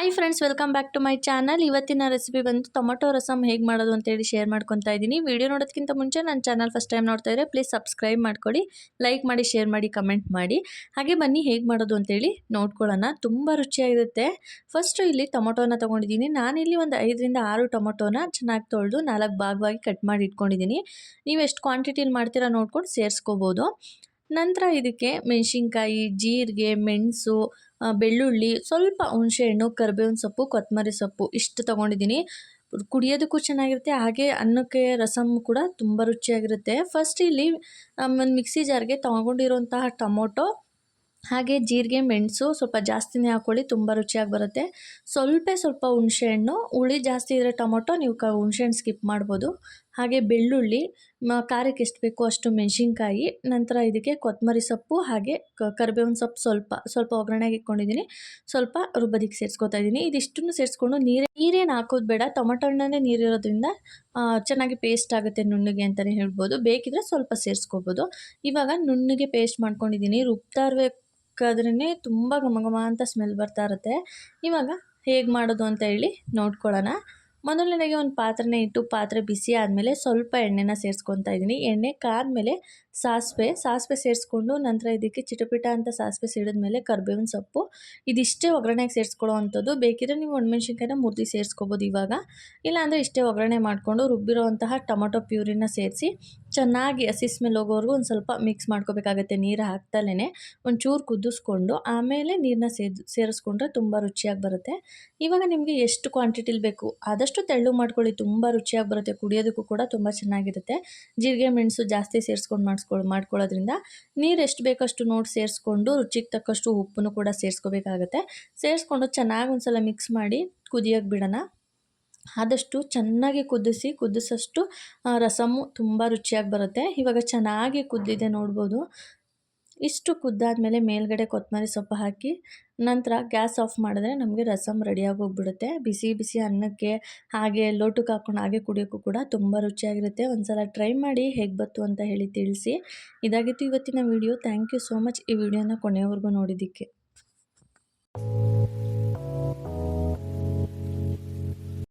Hi friends welcome back to my channel ಇವತ್ತಿನ recipe ಬಂದು tomato rasam ಹೇಗೆ ಮಾಡೋದು ಅಂತೇಳಿ ಶೇರ್ ಮಾಡ್ಕೊತಾ ಇದ್ದೀನಿ. ವಿಡಿಯೋ ನೋಡೋದಕ್ಕಿಂತ ಮುಂಚೆ ನನ್ನ ಚಾನಲ್ ಫಸ್ಟ್ ಟೈಮ್ ನೋಡ್ತಾ ಇದ್ದರೆ ಪ್ಲೀಸ್ ಸಬ್ಸ್ಕ್ರೈಬ್ ಮಾಡ್ಕೊಳ್ಳಿ ಲೈಕ್ ಮಾಡಿ ಶೇರ್ ಮಾಡಿ ಕಮೆಂಟ್ ಮಾಡಿ. ಹಾಗೆ ಬನ್ನಿ ಹೇಗೆ ಮಾಡೋದು ಅಂತೇಳಿ ನೋಡ್ಕೊಳ್ಳೋಣ. ತುಂಬ ರುಚಿಯಾಗಿರುತ್ತೆ. ಫಸ್ಟು ಇಲ್ಲಿ ಟೊಮೊಟೊನ ತೊಗೊಂಡಿದ್ದೀನಿ. ನಾನಿಲ್ಲಿ ಒಂದು ಐದರಿಂದ ಆರು ಟೊಮೊಟೊನ ಚೆನ್ನಾಗಿ ತೊಳೆದು ನಾಲ್ಕು ಭಾಗವಾಗಿ ಕಟ್ ಮಾಡಿ ಇಟ್ಕೊಂಡಿದ್ದೀನಿ. ನೀವು ಎಷ್ಟು ಕ್ವಾಂಟಿಟಿಲಿ ಮಾಡ್ತೀರಾ ನೋಡ್ಕೊಂಡು ಸೇರಿಸ್ಕೋಬೋದು. ನಂತರ ಇದಕ್ಕೆ ಮೆಣಸಿನ್ಕಾಯಿ, ಜೀರಿಗೆ, ಮೆಣಸು ಬೆಳ್ಳುಳ್ಳಿ, ಸ್ವಲ್ಪ ಹುಣಸೆಹಣ್ಣು, ಕರ್ಬೇವಿನ ಸೊಪ್ಪು, ಕೊತ್ತಂಬರಿ ಸೊಪ್ಪು ಇಷ್ಟು ತೊಗೊಂಡಿದ್ದೀನಿ. ಕುಡಿಯೋದಕ್ಕೂ ಚೆನ್ನಾಗಿರುತ್ತೆ, ಹಾಗೆ ಅನ್ನಕ್ಕೆ ರಸಮ್ ಕೂಡ ತುಂಬ ರುಚಿಯಾಗಿರುತ್ತೆ. ಫಸ್ಟ್ ಇಲ್ಲಿ ಒಂದು ಮಿಕ್ಸಿ ಜಾರ್ಗೆ ತೊಗೊಂಡಿರುವಂತಹ ಟೊಮೊಟೊ, ಹಾಗೆ ಜೀರಿಗೆ, ಮೆಣಸು ಸ್ವಲ್ಪ ಜಾಸ್ತಿನೇ ಹಾಕ್ಕೊಳ್ಳಿ ತುಂಬ ರುಚಿಯಾಗಿ ಬರುತ್ತೆ. ಸ್ವಲ್ಪ ಸ್ವಲ್ಪ ಹುಣಸೆಹಣ್ಣು, ಹುಳಿ ಜಾಸ್ತಿ ಇದ್ದರೆ ಟೊಮೊಟೊ, ನೀವು ಕ, ಹುಣಸೆಹಣ್ಣು ಸ್ಕಿಪ್ ಮಾಡ್ಬೋದು. ಹಾಗೆ ಬೆಳ್ಳುಳ್ಳಿ ಖಾರಕ್ಕೆ ಎಷ್ಟು ಬೇಕೋ ಅಷ್ಟು ಮೆಣಸಿನ್ಕಾಯಿ, ನಂತರ ಇದಕ್ಕೆ ಕೊತ್ತಂಬರಿ ಸೊಪ್ಪು, ಹಾಗೆ ಕರಿಬೇವಿನ ಸೊಪ್ಪು ಸ್ವಲ್ಪ ಸ್ವಲ್ಪ ಒಗ್ಗರಣೆಗೆ ಇಟ್ಕೊಂಡಿದ್ದೀನಿ. ಸ್ವಲ್ಪ ರುಬ್ಬದಿಕ್ಕೆ ಸೇರಿಸ್ಕೊತಾ ಇದ್ದೀನಿ. ಇದಿಷ್ಟನ್ನು ಸೇರಿಸ್ಕೊಂಡು ನೀರೇ, ನೀರೇನು ಹಾಕೋದು ಬೇಡ. ಟೊಮೊಟೊ ಹಣ್ಣನ್ನೇ ನೀರಿರೋದ್ರಿಂದ ಚೆನ್ನಾಗಿ ಪೇಸ್ಟ್ ಆಗುತ್ತೆ ನುಣ್ಣಗೆ ಅಂತಲೇ ಹೇಳ್ಬೋದು. ಬೇಕಿದ್ರೆ ಸ್ವಲ್ಪ ಸೇರಿಸ್ಕೋಬೋದು. ಇವಾಗ ನುಣ್ಣಗೆ ಪೇಸ್ಟ್ ಮಾಡ್ಕೊಂಡಿದ್ದೀನಿ. ರುಬ್ತಾ ಇರಬೇಕಾದ್ರೇ ತುಂಬ ಘಮ ಘಮ ಅಂತ ಸ್ಮೆಲ್ ಬರ್ತಾ ಇರುತ್ತೆ. ಇವಾಗ ಹೇಗೆ ಮಾಡೋದು ಅಂತ ಹೇಳಿ ನೋಡ್ಕೊಳ್ಳೋಣ. ಮೊದಲನೇದಾಗಿ ಒಂದು ಪಾತ್ರೆನ ಇಟ್ಟು ಪಾತ್ರೆ ಬಿಸಿ ಆದಮೇಲೆ ಸ್ವಲ್ಪ ಎಣ್ಣೆನ ಸೇರಿಸ್ಕೊತಾ ಇದ್ದೀನಿ. ಎಣ್ಣೆ ಕಾದ್ಮೇಲೆ ಸಾಸಿವೆ ಸಾಸಿವೆ ಸೇರಿಸ್ಕೊಂಡು ನಂತರ ಇದಕ್ಕೆ ಚಿಟಪಿಟ ಅಂತ ಸಾಸಿವೆ ಸಿಡಿದ್ಮೇಲೆ ಕರ್ಬೇವಿನ ಸೊಪ್ಪು. ಇದಿಷ್ಟೇ ಒಗ್ಗರಣೆಗೆ ಸೇರಿಸ್ಕೊಳ್ಳೋ ಅಂಥದ್ದು ಬೇಕಿದ್ರೆ ನೀವು ಒಣಮೆಣ್ಸಿನ್ಕಾಯಿನ ಮುರಿದು ಸೇರಿಸ್ಕೋಬೋದು ಇವಾಗ. ಇಲ್ಲಾಂದರೆ ಇಷ್ಟೇ ಒಗ್ಗರಣೆ ಮಾಡಿಕೊಂಡು ರುಬ್ಬಿರೋವಂತಹ ಟೊಮೊಟೊ ಪ್ಯೂರಿನ ಸೇರಿಸಿ ಚೆನ್ನಾಗಿ ಹಸಿ ಸ್ಮೆಲ್ ಹೋಗೋವರೆಗೂ ಒಂದು ಸ್ವಲ್ಪ ಮಿಕ್ಸ್ ಮಾಡ್ಕೋಬೇಕಾಗತ್ತೆ, ನೀರು ಹಾಕ್ತಲೇ ಒಂಚೂರು ಕುದಿಸ್ಕೊಂಡು ಆಮೇಲೆ ನೀರನ್ನ ಸೇದು, ಸೇರಿಸ್ಕೊಂಡ್ರೆ ತುಂಬ ರುಚಿಯಾಗಿ ಬರುತ್ತೆ. ಇವಾಗ ನಿಮಗೆ ಎಷ್ಟು ಕ್ವಾಂಟಿಟಿಲಿ ಬೇಕು? ಆದಷ್ಟು ತೆಳ್ಳು ಮಾಡ್ಕೊಳ್ಳಿ, ತುಂಬ ರುಚಿಯಾಗಿ ಬರುತ್ತೆ. ಕುಡಿಯೋದಕ್ಕೂ ಕೂಡ ತುಂಬ ಚೆನ್ನಾಗಿರುತ್ತೆ. ಜೀರಿಗೆ, ಮೆಣಸು ಜಾಸ್ತಿ ಸೇರಿಸ್ಕೊಂಡು ಮಾಡಿಸ್ಕೊಳ್ಳಿ ಮಾಡ್ಕೊಳ್ಳೋದ್ರಿಂದ ನೀರು ಎಷ್ಟು ಬೇಕಷ್ಟು ನೋಡಿ ಸೇರಿಸ್ಕೊಂಡು ರುಚಿಗೆ ತಕ್ಕಷ್ಟು ಉಪ್ಪನ್ನು ಕೂಡ ಸೇರಿಸ್ಕೋಬೇಕಾಗತ್ತೆ. ಸೇರಿಸ್ಕೊಂಡು ಚೆನ್ನಾಗಿ ಒಂದು ಸಲ ಮಿಕ್ಸ್ ಮಾಡಿ ಕುದಿಯೋಕ್ಕೆ ಬಿಡೋಣ. ಆದಷ್ಟು ಚೆನ್ನಾಗಿ ಕುದಿಸಿ, ಕುದಿಸೋಷ್ಟು ರಸಮು ತುಂಬ ರುಚಿಯಾಗಿ ಬರುತ್ತೆ. ಇವಾಗ ಚೆನ್ನಾಗಿ ಕುದ್ದಿದೆ ನೋಡ್ಬೋದು. ಇಷ್ಟು ಕುದ್ದಾದಮೇಲೆ ಮೇಲ್ಗಡೆ ಕೊತ್ತಂಬರಿ ಸೊಪ್ಪು ಹಾಕಿ, ನಂತರ ಗ್ಯಾಸ್ ಆಫ್ ಮಾಡಿದ್ರೆ ನಮಗೆ ರಸಮ್ ರೆಡಿಯಾಗಿ ಹೋಗ್ಬಿಡುತ್ತೆ. ಬಿಸಿ ಬಿಸಿ ಅನ್ನಕ್ಕೆ, ಹಾಗೆ ಲೋಟಕ್ಕೆ ಹಾಕ್ಕೊಂಡು ಹಾಗೆ ಕುಡಿಯೋಕ್ಕೂ ಕೂಡ ತುಂಬ ರುಚಿಯಾಗಿರುತ್ತೆ. ಒಂದು ಸಲ ಟ್ರೈ ಮಾಡಿ ಹೇಗೆ ಬತ್ತು ಅಂತ ಹೇಳಿ ತಿಳಿಸಿ. ಇದಾಗಿತ್ತು ಇವತ್ತಿನ video. Thank you so much ಈ ವಿಡಿಯೋನ ಕೊನೆಯವರೆಗೂ ನೋಡಿದ್ದಕ್ಕೆ.